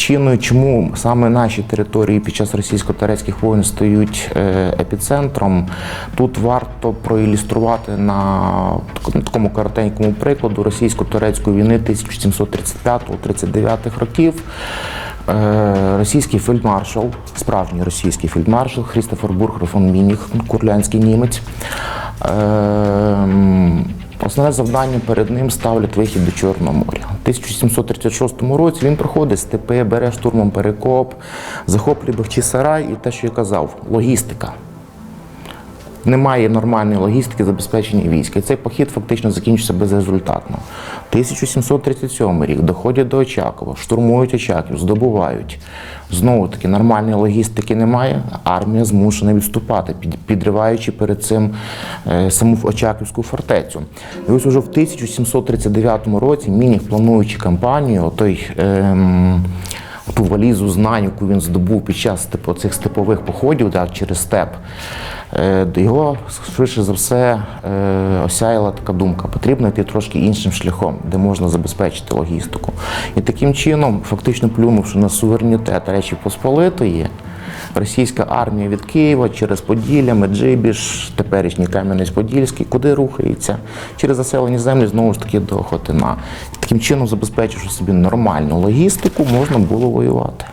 Причиною, чому саме наші території під час російсько-турецьких воєн стають е, епіцентром, тут варто проілюструвати на такому коротенькому прикладу російсько-турецької війни 1735-39 років. Е, Російський фельдмаршал, справжній російський фельдмаршал Хрістофер Бурхер фон Мініх, курлянський німець. Основне завдання перед ним ставлять вихід до Чорного моря. У 1736 році він проходить степи, бере штурмом Перекоп, захоплює Бахчисарай і те, що я казав, логістика. Немає нормальної логістики забезпечення війська. І цей похід фактично закінчився безрезультатно. 1737 рік доходять до Очакова, штурмують Очаків, здобувають. Знову таки, нормальної логістики немає, армія змушена відступати, підриваючи перед цим е, саму Очаківську фортецю. І ось уже в 1739 році Мініх, плануючи кампанію, той. ем, ту валізу знань, яку він здобув під час типу, цих степових походів да, через степ, е, його швидше за все е, осяяла така думка. Потрібно йти трошки іншим шляхом, де можна забезпечити логістику. І таким чином, фактично плюнувши на суверенітет Речі Посполитої, російська армія від Києва через Поділля, Меджибіж, теперішній Кам'янець-Подільський, куди рухається? Через заселені землі знову ж таки до Хотина. Таким чином, забезпечивши собі нормальну логістику, можна було воювати.